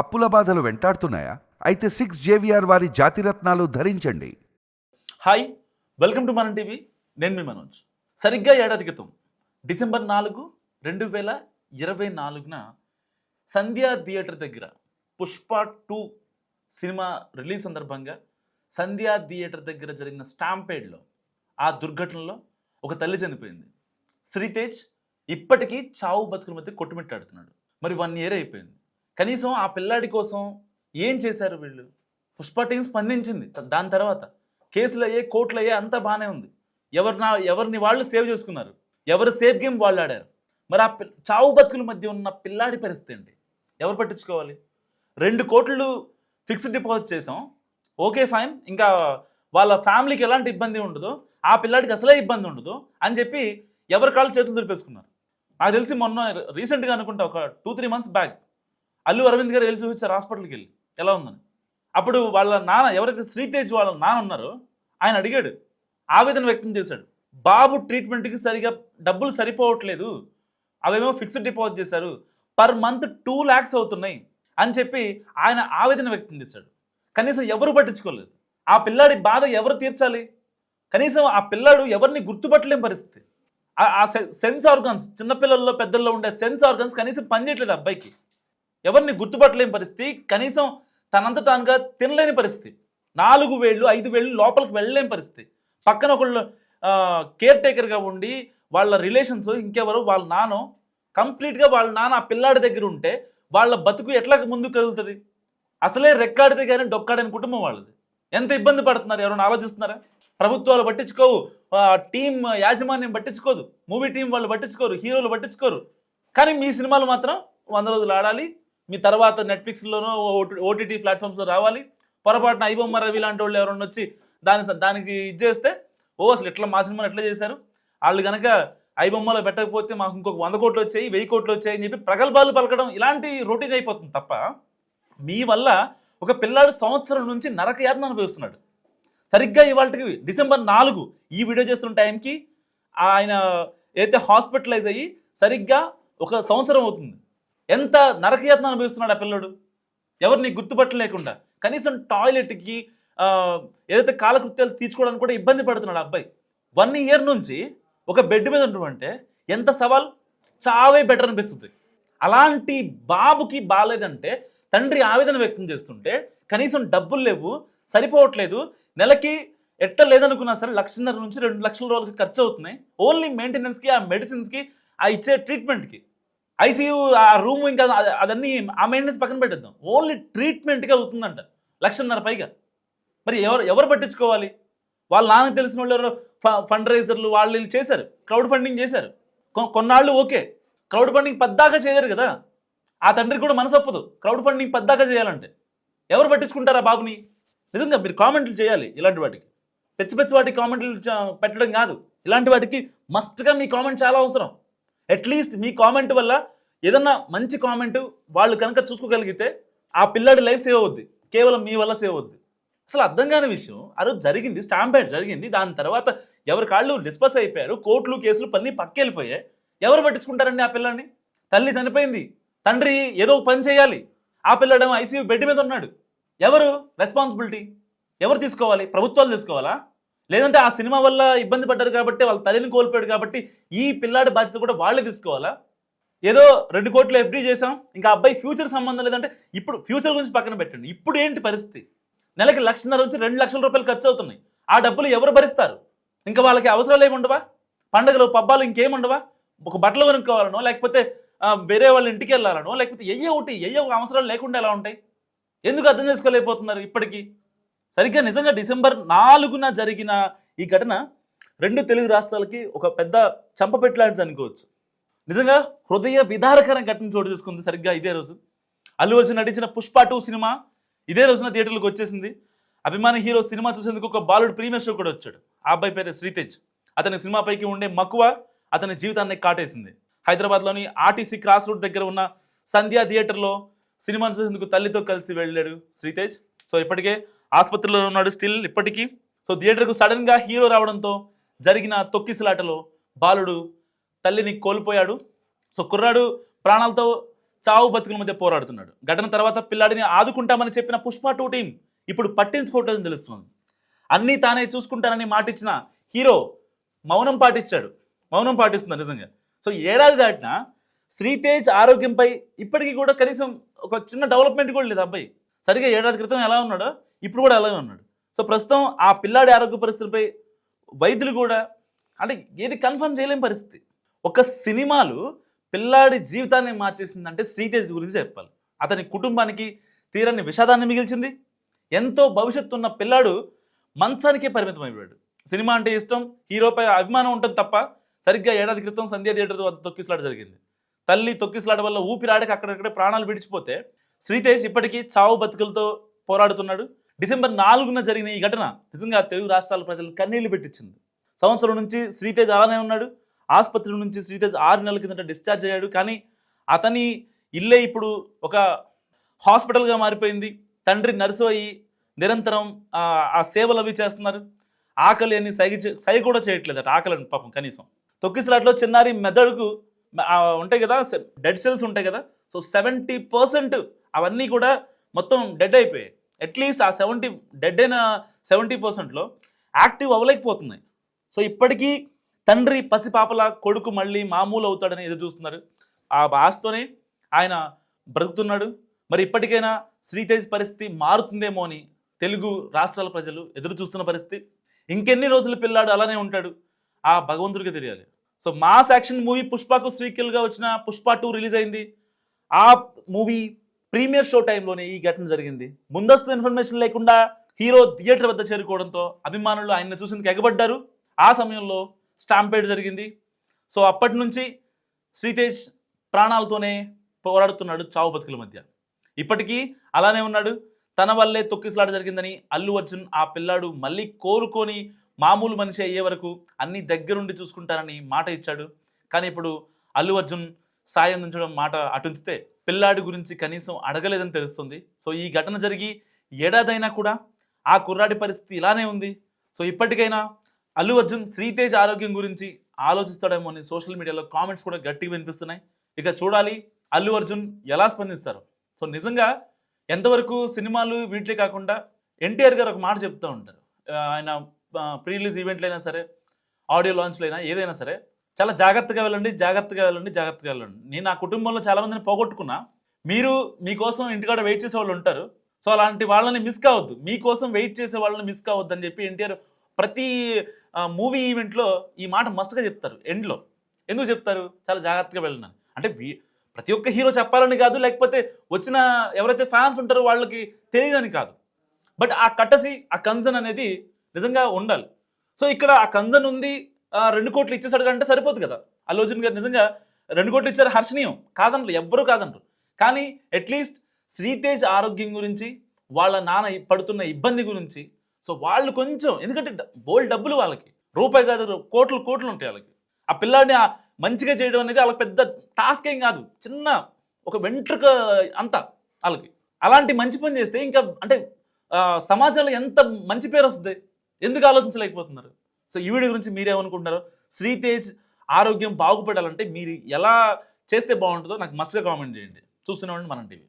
అప్పుల బాధలు వెంటాడుతున్నాయా? అయితే సిక్స్ జేవిఆర్ వారి జాతిరత్నాలు ధరించండి. హాయ్ వెల్కమ్ టు మన టీవీ. నేను మీ మనోజ్. సరిగ్గా ఏడాది క్రితం డిసెంబర్ నాలుగు రెండు వేల ఇరవై నాలుగున సంధ్యా థియేటర్ దగ్గర పుష్ప టూ సినిమా రిలీజ్ సందర్భంగా సంధ్యా థియేటర్ దగ్గర జరిగిన స్టాంపేడ్లో ఆ దుర్ఘటనలో ఒక తల్లి చనిపోయింది. శ్రీతేజ్ ఇప్పటికీ చావు బతుకుల మధ్య కొట్టుమిట్టాడుతున్నాడు. మరి వన్ ఇయర్ అయిపోయింది. కనీసం ఆ పిల్లాడి కోసం ఏం చేశారు వీళ్ళు? పుష్ప టీం స్పందించింది. దాని తర్వాత కేసులు అయ్యే కోర్టులు అయ్యే అంతా బాగానే ఉంది. ఎవరిన ఎవరిని వాళ్ళు సేవ్ చేసుకున్నారు? ఎవరు సేఫ్ గేమ్ వాళ్ళు ఆడారు? మరి ఆ చావు బతుకుల మధ్య ఉన్న పిల్లాడి పరిస్థితి అండి ఎవరు పట్టించుకోవాలి? రెండు కోట్లు ఫిక్స్డ్ డిపాజిట్ చేసాం ఓకే ఫైన్. ఇంకా వాళ్ళ ఫ్యామిలీకి ఎలాంటి ఇబ్బంది ఉండదు. ఆ పిల్లాడికి అసలే ఇబ్బంది ఉండదు అని చెప్పి ఎవరి కాళ్ళు చేతులు దులిపేసుకున్నారు. నాకు తెలిసి మొన్న రీసెంట్గా అనుకుంటా ఒక two three months back Allu Aravind గారు వెళ్ళి చూపించారు హాస్పిటల్కి వెళ్ళి. ఎలా ఉందని. అప్పుడు వాళ్ళ నాన్న ఎవరైతే శ్రీతేజ్ వాళ్ళ నాన్న ఉన్నారో ఆయన అడిగాడు. ఆవేదన వ్యక్తం చేశాడు. బాబు ట్రీట్మెంట్కి సరిగా డబ్బులు సరిపోవట్లేదు. అవేమో ఫిక్స్డ్ డిపాజిట్ చేశారు. పర్ మంత్ టూ ల్యాక్స్ అవుతున్నాయి అని చెప్పి ఆయన ఆవేదన వ్యక్తం చేశాడు. కనీసం ఎవరు పట్టించుకోలేదు. ఆ పిల్లాడి బాధ ఎవరు తీర్చాలి? కనీసం ఆ పిల్లాడు ఎవరిని గుర్తుపట్టలేని పరిస్థితి. ఆ- సెన్స్ ఆర్గన్స్ చిన్నపిల్లల్లో పెద్దల్లో ఉండే సెన్స్ ఆర్గన్స్ కనీసం పనిచేయట్లేదు అబ్బాయికి. ఎవరిని గుర్తుపట్టలేని పరిస్థితి. కనీసం తనంత తానుగా తినలేని పరిస్థితి. నాలుగు వేళ్ళు ఐదు వేళ్ళు లోపలికి వెళ్ళలేని పరిస్థితి. పక్కన ఒకళ్ళు కేర్ టేకర్గా ఉండి వాళ్ళ రిలేషన్స్ ఇంకెవరు వాళ్ళ నానో కంప్లీట్గా వాళ్ళ నాన్న ఆ పిల్లాడి దగ్గర ఉంటే వాళ్ళ బతుకు ఎట్లా ముందుకు కదులుతుంది? అసలే రెక్కాడితే కానీ డొక్కాడని కుటుంబం వాళ్ళది. ఎంత ఇబ్బంది పడుతున్నారు? ఎవరైనా ఆలోచిస్తున్నారా? ప్రభుత్వాలు పట్టించుకోవు. టీం యాజమాన్యం పట్టించుకోదు. మూవీ టీం వాళ్ళు పట్టించుకోరు. హీరోలు పట్టించుకోరు. కానీ మీ సినిమాలు మాత్రం వంద రోజులు ఆడాలి. మీ తర్వాత నెట్ఫ్లిక్స్లోనో ఓటీటీ ప్లాట్ఫామ్స్లో రావాలి. పొరపాటున ఐబొమ్మ రవి లాంటి వాళ్ళు ఎవరైనా వచ్చి దాని దానికి ఇది చేస్తే ఓ అసలు ఎట్లా మా సినిమాని ఎట్లా చేశారు? వాళ్ళు కనుక ఐబొమ్మలో పెట్టకపోతే మాకు ఇంకొక వంద కోట్లు వచ్చాయి వెయ్యి కోట్లు వచ్చాయి అని చెప్పి ప్రగల్భాలు పలకడం ఇలాంటి రొటీన్ అయిపోతుంది తప్ప మీ వల్ల ఒక పిల్లాడు సంవత్సరం నుంచి నరక యాతన అనుభవిస్తున్నాడు. సరిగ్గా ఇవాళకి డిసెంబర్ నాలుగు ఈ వీడియో చేస్తున్న టైంకి ఆయన ఏదైతే హాస్పిటలైజ్ అయ్యి సరిగ్గా ఒక సంవత్సరం అవుతుంది. ఎంత నరకయాతన అనుభవిస్తున్నాడు ఆ పిల్లడు? ఎవరిని గుర్తుపట్టలేకుండా? కనీసం టాయిలెట్కి ఏదైతే కాలకృత్యాలు తీర్చుకోవడానికి కూడా ఇబ్బంది పడుతున్నాడు ఆ అబ్బాయి. వన్ ఇయర్ నుంచి ఒక బెడ్ మీద ఉండమంటే ఎంత సవాల్? చావే బెటర్ అనిపిస్తుంది. అలాంటి బాబుకి బాగాలేదంటే తండ్రి ఆవేదన వ్యక్తం చేస్తుంటే కనీసం డబ్బులు లేవు సరిపోవట్లేదు నెలకి ఎట్ట లేదనుకున్నా సరే లక్షన్నర నుంచి రెండు లక్షల రోజులకి ఖర్చు అవుతున్నాయి. ఓన్లీ మెయింటెనెన్స్కి ఆ మెడిసిన్స్కి ఆ ఇచ్చే ట్రీట్మెంట్కి ఐసీయూ ఆ రూమ్ ఇంకా అదన్నీ ఆ మెయింటెనెన్స్ పక్కన పెట్టేద్దాం. ఓన్లీ ట్రీట్మెంట్కే అవుతుందంట. లక్షన్నర పైగా. మరి ఎవరు ఎవరు పట్టించుకోవాలి? వాళ్ళు నాన్నకు తెలిసిన వాళ్ళు ఎవరో ఫండ్ రైజర్లు వాళ్ళు వీళ్ళు చేశారు. క్రౌడ్ ఫండింగ్ చేశారు కొన్నాళ్ళు ఓకే. క్రౌడ్ ఫండింగ్ పద్దాకా చేయరు కదా. ఆ తండ్రికి కూడా మనసు ఒప్పదు. క్రౌడ్ ఫండింగ్ పద్దాకా చేయాలంటే. ఎవరు పట్టించుకుంటారా బాబుని? నిజంగా మీరు కామెంట్లు చేయాలి ఇలాంటి వాటికి. పెచ్చి పెచ్చి వాటికి కామెంట్లు పెట్టడం కాదు. ఇలాంటి వాటికి మస్ట్గా మీ కామెంట్ చాలా అవసరం. అట్లీస్ట్ మీ కామెంట్ వల్ల ఏదన్నా మంచి కామెంట్ వాళ్ళు కనుక చూసుకోగలిగితే ఆ పిల్లాడి లైఫ్ సేవ్ అవుద్ది. కేవలం మీ వల్ల సేవ్ అవుద్ది. అసలు అర్థం కాని విషయం ఆ రోజు జరిగింది స్టాంపేడ్ జరిగింది. దాని తర్వాత ఎవరి కాళ్ళు డిస్పస్ అయిపోయారు కోర్టులు కేసులు పన్నీ పక్కెళ్ళిపోయాయి. ఎవరు పట్టించుకుంటారండి ఆ పిల్లాడిని? తల్లి చనిపోయింది. తండ్రి ఏదో పని చేయాలి. ఆ పిల్లడేమో ఐసీయూ బెడ్ మీద ఉన్నాడు. ఎవరు? రెస్పాన్సిబిలిటీ ఎవరు తీసుకోవాలి? ప్రభుత్వాలు తీసుకోవాలా? లేదంటే ఆ సినిమా వల్ల ఇబ్బంది పడ్డారు కాబట్టి వాళ్ళ తల్లిని కోల్పోయాడు కాబట్టి ఈ పిల్లాడి బాధ్యత కూడా వాళ్ళే తీసుకోవాలా? ఏదో రెండు కోట్లు ఎఫ్డీ చేసాం ఇంకా అబ్బాయి ఫ్యూచర్ సంబంధం లేదంటే ఇప్పుడు ఫ్యూచర్ గురించి పక్కన పెట్టండి. ఇప్పుడు ఏంటి పరిస్థితి? నెలకి లక్షన్నర నుంచి రెండు లక్షల రూపాయలు ఖర్చు అవుతున్నాయి. ఆ డబ్బులు ఎవరు భరిస్తారు? ఇంకా వాళ్ళకి అవసరాలు ఏమి ఉండవా? పండుగలు పబ్బాలు ఇంకేముండవా ఒక బట్టలు కొనుక్కోవాలనో లేకపోతే వేరే వాళ్ళ ఇంటికి వెళ్ళాలనో లేకపోతే ఏ ఒకటి ఏ ఒక అవసరాలు లేకుండా ఎలా ఉంటాయి? ఎందుకు అర్థం చేసుకోలేకపోతున్నారు ఇప్పటికీ? సరిగ్గా నిజంగా డిసెంబర్ నాలుగున జరిగిన ఈ ఘటన రెండు తెలుగు రాష్ట్రాలకి ఒక పెద్ద చంపపెట్టలాంటిది అనుకోవచ్చు. నిజంగా హృదయ విదారకర ఘటన చోటు చేసుకుంది సరిగ్గా ఇదే రోజు. అల్లు అర్జున్ నటించిన పుష్ప టూ సినిమా ఇదే రోజున థియేటర్లకు వచ్చేసింది. అభిమాని హీరో సినిమా చూసేందుకు ఒక బాలుడు ప్రీమియర్ షో కూడా వచ్చాడు. ఆ అబ్బాయి పేరు శ్రీతేజ్. అతని సినిమాపైకి ఉండే మక్కువ అతని జీవితాన్ని కాటేసింది. హైదరాబాద్లోని ఆర్టీసీ క్రాస్ రోడ్ దగ్గర ఉన్న సంధ్యా థియేటర్లో సినిమాను చూసేందుకు తల్లితో కలిసి వెళ్ళాడు శ్రీతేజ్. సో ఇప్పటికే ఆసుపత్రిలో ఉన్నాడు స్టిల్ ఇప్పటికీ. సో థియేటర్కు సడన్గా హీరో రావడంతో జరిగిన తొక్కిసలాటలో బాలుడు తల్లిని కోల్పోయాడు. సో కుర్రాడు ప్రాణాలతో చావు బతుకుల మధ్య పోరాడుతున్నాడు. ఘటన తర్వాత పిల్లాడిని ఆదుకుంటామని చెప్పిన పుష్ప టూ టీం ఇప్పుడు పట్టించుకోవట్లేదని తెలుస్తుంది. అన్నీ తానే చూసుకుంటానని మాటిచ్చిన హీరో మౌనం పాటించాడు మౌనం పాటిస్తున్నాడు నిజంగా? సో ఏడాది దాటినా శ్రీతేజ్ ఆరోగ్యంపై ఇప్పటికీ కూడా కనీసం ఒక చిన్న డెవలప్మెంట్ కూడా లేదు అబ్బాయి. సరిగా ఏడాది క్రితం ఎలా ఉన్నాడో ఇప్పుడు కూడా అలాగే ఉన్నాడు. సో ప్రస్తుతం ఆ పిల్లాడి ఆరోగ్య పరిస్థితులపై వైద్యులు కూడా అంటే ఏది కన్ఫర్మ్ చేయలేని పరిస్థితి. ఒక సినిమాలు పిల్లాడి జీవితాన్ని మార్చేసిందంటే శ్రీతేజ్ గురించి చెప్పాలి. అతని కుటుంబానికి తీరని విషాదాన్ని మిగిల్చింది. ఎంతో భవిష్యత్తు ఉన్న పిల్లాడు మంచానికే పరిమితం అయిపోయాడు సినిమా అంటే ఇష్టం హీరోపై అభిమానం ఉంటుంది తప్ప సరిగ్గా ఏడాది క్రితం సంధ్యా థియేటర్ వద్ద తొక్కిసలాట జరిగింది. తల్లి తొక్కిసలాట వల్ల ఊపిరాడక అక్కడక్కడే ప్రాణాలు విడిచిపోతే శ్రీతేజ్ ఇప్పటికీ చావు బతుకులతో పోరాడుతున్నాడు. డిసెంబర్ నాలుగున జరిగిన ఈ ఘటన నిజంగా తెలుగు రాష్ట్రాల ప్రజలను కన్నీళ్ళు పెట్టించింది. సంవత్సరం నుంచి శ్రీతేజ్ అలానే ఉన్నాడు. ఆసుపత్రి నుంచి శ్రీతేజ్ ఆరు నెలల కిందట డిశ్చార్జ్ అయ్యాడు. కానీ అతని ఇల్లే ఇప్పుడు ఒక హాస్పిటల్గా మారిపోయింది. తండ్రి నర్సు అయ్యి నిరంతరం ఆ, సేవలు అవి చేస్తున్నారు. ఆకలి అని సైగ చే- సైగ కూడా చేయట్లేదు అట ఆకలి అని పాపం కనీసం. తొక్కిసలాట్లో చిన్నారి మెదడుకు ఉంటాయి కదా డెడ్ సెల్స్ ఉంటాయి కదా. సో సెవెంటీ పర్సెంట్ అవన్నీ కూడా మొత్తం డెడ్ అయిపోయాయి. అట్లీస్ట్ ఆ సెవెంటీ డెడ్ అయిన సెవెంటీ పర్సెంట్లో యాక్టివ్ అవ్వలేకపోతున్నాయి సో ఇప్పటికీ తండ్రి పసిపాపల కొడుకు మళ్ళీ మామూలు అవుతాడని ఎదురు చూస్తున్నారు. ఆ ఆశతోనే ఆయన బ్రతుకుతున్నాడు. మరి ఇప్పటికైనా శ్రీతేజ్ పరిస్థితి మారుతుందేమో అని తెలుగు రాష్ట్రాల ప్రజలు ఎదురు చూస్తున్న పరిస్థితి. ఇంకెన్ని రోజులు పిల్లాడు అలానే ఉంటాడు. ఆ భగవంతుడికి తెలియాలి. సో మాస్ యాక్షన్ మూవీ పుష్పకు స్వీకిల్గా వచ్చిన పుష్ప టూ రిలీజ్ అయింది. ఆ మూవీ ప్రీమియర్ షో టైంలోనే ఈ ఘటన జరిగింది. ముందస్తు ఇన్ఫర్మేషన్ లేకుండా హీరో థియేటర్ వద్ద చేరుకోవడంతో అభిమానులు ఆయన చూసేందుకు ఎగబడ్డారు. ఆ సమయంలో స్టాంపేడ్ జరిగింది. సో అప్పటి నుంచి శ్రీతేజ్ ప్రాణాలతోనే పోరాడుతున్నాడు చావు బతుకుల మధ్య. ఇప్పటికీ అలానే ఉన్నాడు. తన వల్లే తొక్కిసలాట జరిగిందని అల్లు అర్జున్ ఆ పిల్లాడు మళ్ళీ కోరుకొని మామూలు మనిషి అయ్యే వరకు అన్ని దగ్గరుండి చూసుకుంటానని మాట ఇచ్చాడు. కానీ ఇప్పుడు అల్లు అర్జున్ సాయం అందించడం మాట అటుంచితే పిల్లాడి గురించి కనీసం అడగలేదని తెలుస్తుంది. సో ఈ ఘటన జరిగి ఏడాదైనా కూడా ఆ కుర్రాడి పరిస్థితి ఇలానే ఉంది. సో ఇప్పటికైనా అల్లు అర్జున్ శ్రీతేజ్ ఆరోగ్యం గురించి ఆలోచిస్తాడేమో అని సోషల్ మీడియాలో కామెంట్స్ కూడా గట్టిగా వినిపిస్తున్నాయి. ఇక చూడాలి అల్లు అర్జున్ ఎలా స్పందిస్తారు. సో నిజంగా ఎంతవరకు సినిమాలు వీటిలే కాకుండా ఎన్టీఆర్ గారు ఒక మాట చెప్తూ ఉంటారు. ఆయన ప్రీ రిలీజ్ ఈవెంట్లు అయినా సరే ఆడియో లాంచ్లైనా అయినా ఏదైనా సరే చాలా జాగ్రత్తగా వెళ్ళండి జాగ్రత్తగా వెళ్ళండి జాగ్రత్తగా వెళ్ళండి. నేను నా కుటుంబంలో చాలా మందిని పోగొట్టుకున్నా. మీరు మీకోసం ఇంటికాడ వెయిట్ చేసే వాళ్ళు ఉంటారు. సో అలాంటి వాళ్ళని మిస్ కావద్దు. మీకోసం వెయిట్ చేసే వాళ్ళని మిస్ కావద్దు అని చెప్పి ఎన్టీఆర్ ప్రతి మూవీ ఈవెంట్లో ఈ మాట మస్ట్గా చెప్తారు. ఎండ్లో ఎందుకు చెప్తారు? చాలా జాగ్రత్తగా వెళ్ళినాను అంటే ప్రతి ఒక్క హీరో చెప్పాలని కాదు లేకపోతే వచ్చిన ఎవరైతే ఫ్యాన్స్ ఉంటారో వాళ్ళకి తెలియదని కాదు. బట్ ఆ కట్టసి ఆ కన్సర్న్ అనేది నిజంగా ఉండాలి. సో ఇక్కడ ఆ కన్సర్న్ ఉంది రెండు కోట్లు ఇచ్చేసాడు అంటే సరిపోదు కదా. అల్లు అర్జున్ గారు నిజంగా రెండు కోట్లు ఇచ్చారు హర్షణీయం. కాదనరు ఎవ్వరూ కాదనరు కానీ అట్లీస్ట్ శ్రీతేజ్ ఆరోగ్యం గురించి వాళ్ళ నాన్న పడుతున్న ఇబ్బంది గురించి సో వాళ్ళు కొంచెం ఎందుకంటే బోల్డ్ డబ్బులు వాళ్ళకి. రూపాయి కాదు కోట్లు కోట్లు ఉంటాయి వాళ్ళకి. ఆ పిల్లాడిని మంచిగా చేయడం అనేది వాళ్ళకి పెద్ద టాస్క్ ఏం కాదు. చిన్న ఒక వెంట్రుక అంత వాళ్ళకి. అలాంటి మంచి పని చేస్తే ఇంకా అంటే సమాజంలో ఎంత మంచి పేరు వస్తుంది? ఎందుకు ఆలోచించలేకపోతున్నారు? సో ఈ వీడియో గురించి మీరేమనుకుంటున్నారు? శ్రీతేజ్ ఆరోగ్యం బాగుపడాలంటే మీరు ఎలా చేస్తే బాగుంటుందో నాకు మస్తుగా కామెంట్ చేయండి. చూస్తూనే ఉండండి మనం టీవీ.